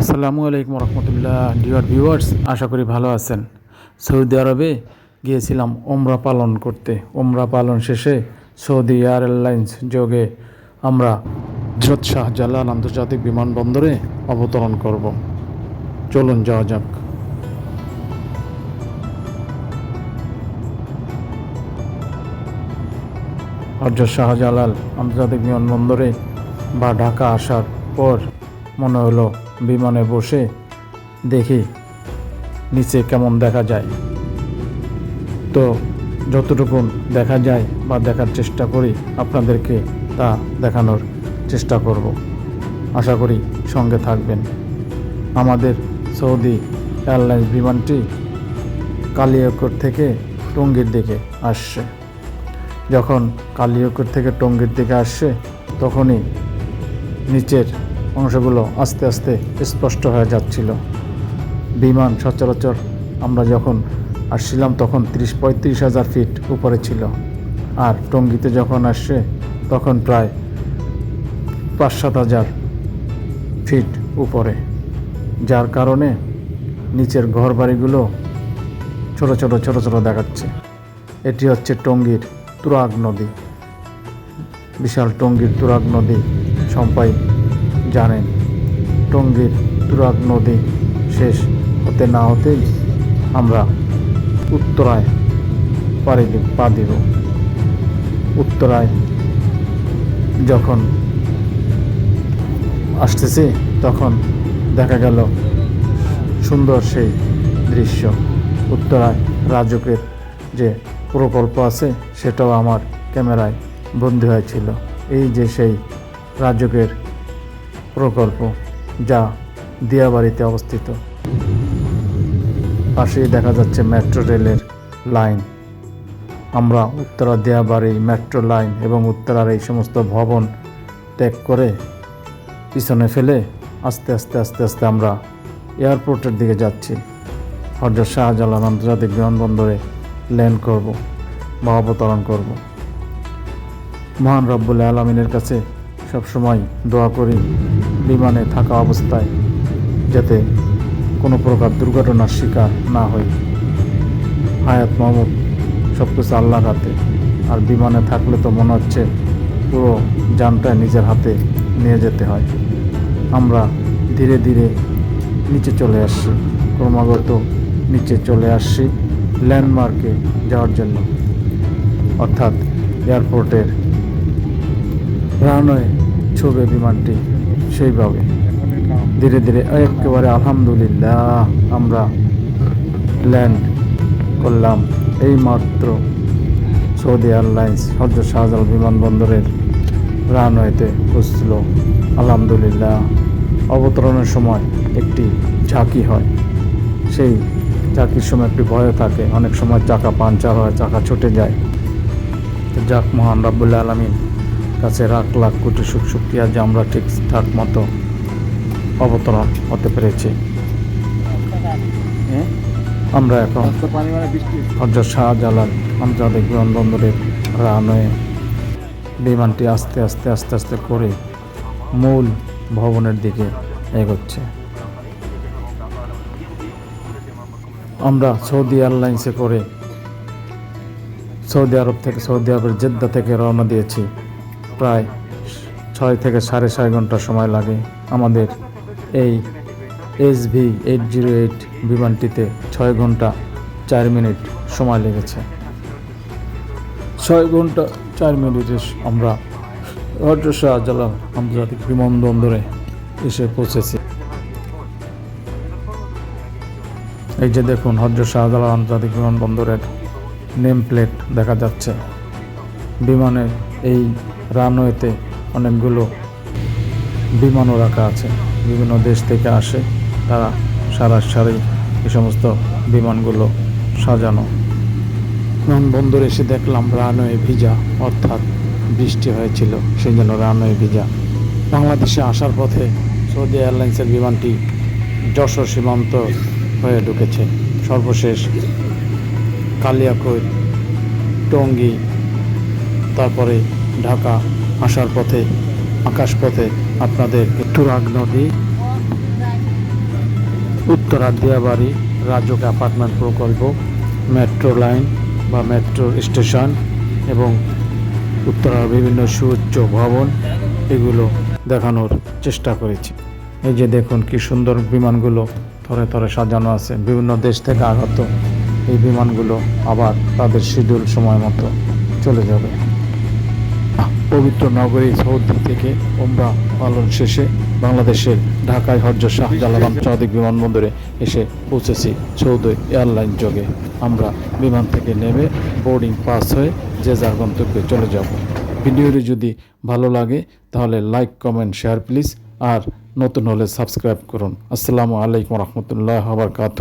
আসসালামু আলাইকুম রহমতুল্লাহ, dear viewers, আশা করি ভালো আছেন। সৌদি আরবে গিয়েছিলাম ওমরা পালন করতে। ওমরা পালন শেষে সৌদি এয়ারলাইন্স যোগে আমরা হজরত শাহজালাল আন্তর্জাতিক বিমানবন্দরে অবতরণ করব। চলুন যাওয়া যাক। হজরত শাহজালাল আন্তর্জাতিক বিমানবন্দরে বা ঢাকা আসার পর মনে হলো বিমানে বসে দেখি নিচে কেমন দেখা যায়। তো যতটুকু দেখা যায় বা দেখার চেষ্টা করি আপনাদেরকে তা দেখানোর চেষ্টা করব। আশা করি সঙ্গে থাকবেন। আমাদের সৌদি এয়ারলাইন্স বিমানটি কালিয়াকোট থেকে টঙ্গীর দিকে আসছে। যখন কালিয়াকোট থেকে টঙ্গীর দিকে আসছে, তখনই নিচের অংশগুলো আস্তে আস্তে স্পষ্ট হয়ে যাচ্ছিল। বিমান সচরাচর আমরা যখন আসছিলাম তখন তিরিশ পঁয়ত্রিশ হাজার ফিট উপরে ছিল। আর টঙ্গিতে যখন আসছে তখন প্রায় পাঁচ সাত হাজার ফিট উপরে। যার কারণে নিচের ঘর বাড়িগুলো ছোট ছোট ছোট ছোট দেখাচ্ছে। এটি হচ্ছে টঙ্গীর তুরাগ নদী। বিশাল টঙ্গীর তুরাগ নদী, সম্পাই জানেন, টঙ্গীর তুরাগ নদী শেষ হতে না হতেই আমরা উত্তরায় পাড়ি পা দিব। উত্তরায় যখন আসতেছি, তখন দেখা গেল সুন্দর সেই দৃশ্য। উত্তরায় রাজকের যে প্রকল্প আছে, সেটাও আমার ক্যামেরায় বন্দী হয়েছিল। এই যে সেই রাজকের প্রকল্প যা দিয়াবাড়িতে অবস্থিত। পাশেই দেখা যাচ্ছে মেট্রো রেলের লাইন। আমরা উত্তরা দিয়াবাড়ি মেট্রো লাইন এবং উত্তরার এই সমস্ত ভবন ত্যাগ করে পিছনে ফেলে আস্তে আস্তে আস্তে আস্তে আমরা এয়ারপোর্টের দিকে যাচ্ছি। হজরত শাহজালাল আন্তর্জাতিক বিমানবন্দরে ল্যান্ড করব বা অবতরণ করব। মহান রব্বুল আলমিনের কাছে সবসময় দোয়া করি বিমানে থাকা অবস্থায় যাতে কোনো প্রকার দুর্ঘটনার শিকার না হই হায়াত মাহমুদ সব কিছু আল্লাহর হাতে। আর বিমানে থাকলে তো মনে হচ্ছে পুরো যানটা নিজের হাতে নিয়ে যেতে হয়। আমরা ধীরে ধীরে নিচে চলে আসছি। ক্রমাগত নিচে চলে আসছি ল্যান্ডমার্কে যাওয়ার জন্য। অর্থাৎ এয়ারপোর্টের রানওয়ে ছবে বিমানটি। সেইভাবে। ধীরে ধীরে একেবারে আলহামদুলিল্লাহ আমরা ল্যান্ড করলাম। এই মাত্র সৌদি এয়ারলাইন্স হজরত শাহজালাল বিমানবন্দরের রানওয়েতে পৌঁছল। আলহামদুলিল্লাহ, অবতরণের সময় একটি ঝাঁকি হয়। সেই ঝাঁকির সময় একটি ভয় থাকে। অনেক সময় চাকা পাঞ্চার হয়, চাকা ছুটে যায়। যাক মহান রাব্বুল্লাহ আলমিন কাছে লাখ লাখ, কোটি সুখ শুক্রিয়া যে আমরা ঠিকঠাক মতো অবতরণ হতে পেরেছি। হ্যাঁ? আমরা এখন হজরত শাহজালাল আন্তর্জাতিক বিমানবন্দরের রানওয়ে বিমানটি আস্তে আস্তে আস্তে আস্তে করে মূল ভবনের দিকে এগোচ্ছে। আমরা সৌদি এয়ারলাইন্সে করে সৌদি আরব থেকে, সৌদি আরবের জেদ্দা থেকে রওনা দিয়েছি। প্রায় ছয় থেকে সাড়ে ছয় ঘণ্টা সময় লাগে আমাদের এই S V eight zero eight বিমানটিতে ছয় ঘণ্টা চার মিনিট সময় লেগেছে। ছয় ঘণ্টা চার মিনিটে আমরা হজরত শাহজালাল আন্তর্জাতিক বিমানবন্দরে এসে পৌঁছেছি। এই যে দেখুন, হজরত শাহজালাল আন্তর্জাতিক বিমানবন্দরের নেম প্লেট দেখা যাচ্ছে। বিমানের এই রানওয়েতে অনেকগুলো বিমানও রাখা আছে। বিভিন্ন দেশ থেকে আসে। তারা সারা সারি এই সমস্ত বিমানগুলো সাজানো। বিমানবন্দরে এসে দেখলাম রানওয়ে ভিজা, অর্থাৎ বৃষ্টি হয়েছিল সেই জন্য রানওয়ে ভিজা। বাংলাদেশে আসার পথে সৌদি এয়ারলাইন্সের বিমানটি যশোর সীমান্ত হয়ে ঢুকেছে। সর্বশেষ কালিয়াকৈর, টঙ্গী তারপরে ঢাকা আসার পথে, আকাশপথে আপনাদের তুরাগ নদী, উত্তরা দিয়াবাড়ি রাজক অ্যাপার্টমেন্ট প্রকল্প, মেট্রো লাইন বা মেট্রো স্টেশন এবং উত্তরার বিভিন্ন সুউচ্চ ভবন, এগুলো দেখানোর চেষ্টা করেছি। এই যে দেখুন কি সুন্দর বিমানগুলো থরে থরে সাজানো আছে। বিভিন্ন দেশ থেকে আগত এই বিমানগুলো আবার তাদের শিডিউল সময় মতো চলে যাবে। পবিত্র নগরী সৌদি থেকে ওমরা পালন শেষে বাংলাদেশের ঢাকায় হজ্জ শাহজালাল আন্তর্জাতিক বিমানবন্দরে এসে পৌঁছেছি সৌদি এয়ারলাইন যোগে। আমরা বিমান থেকে নেমে বোর্ডিং পাস হয়ে যে যার গন্তব্যে চলে যাব। ভিডিওটি যদি ভালো লাগে, তাহলে লাইক, কমেন্ট, শেয়ার প্লিজ। আর নতুন হলে সাবস্ক্রাইব করুন। আসসালামু আলাইকুম রহমতুল্লাহ আবরকাত